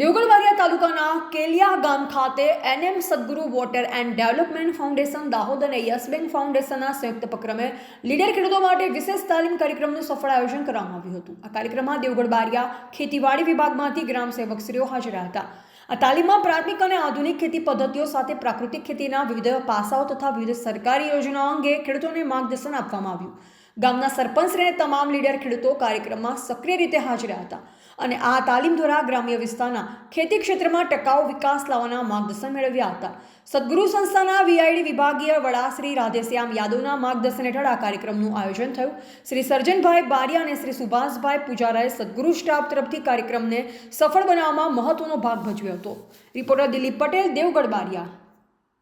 દેવગઢ તાલુકાના કેલિયા ગામ ખાતે NM Sadguru water and development foundation Dahod અને યસ બેંક ફાઉન્ડેશનના સંયુક્ત ઉપક્રમે લીડર ખેડૂતો માટે વિશેષ તાલીમ કાર્યક્રમનું સફળ આયોજન કરવામાં આવ્યું હતું. આ કાર્યક્રમમાં દેવગઢ ખેતીવાડી વિભાગમાંથી ગ્રામ સેવકશ્રીઓ હાજર હતા. આ તાલીમમાં પ્રાથમિક અને આધુનિક ખેતી પદ્ધતિઓ સાથે પ્રાકૃતિક ખેતીના વિવિધ પાસાઓ તથા વિવિધ સરકારી યોજનાઓ અંગે ખેડૂતોને માર્ગદર્શન આપવામાં આવ્યું. ગામના સરપંચ અને તમામ લીડર ખેડૂતો કાર્યક્રમમાં સક્રિય રીતે હાજર હતા અને આ તાલીમ દ્વારા ગ્રામ્ય વિસ્તારના ખેતી ક્ષેત્રમાં ટકાઉ વિકાસ લાવવાના માર્ગદર્શન મેળવ્યા હતા. સદગુરુ સંસ્થાના વીઆઈડી વિભાગીય વડા શ્રી રાધેશ્યામ યાદવના માર્ગદર્શન હેઠળ આ કાર્યક્રમનું આયોજન થયું. શ્રી સર્જનભાઈ બારિયા અને શ્રી સુભાષભાઈ પૂજારાએ સદગુરુ સ્ટાફ તરફથી કાર્યક્રમને સફળ બનાવવામાં મહત્વનો ભાગ ભજવ્યો હતો. રિપોર્ટર દિલીપ પટેલ, દેવગઢ બારિયા.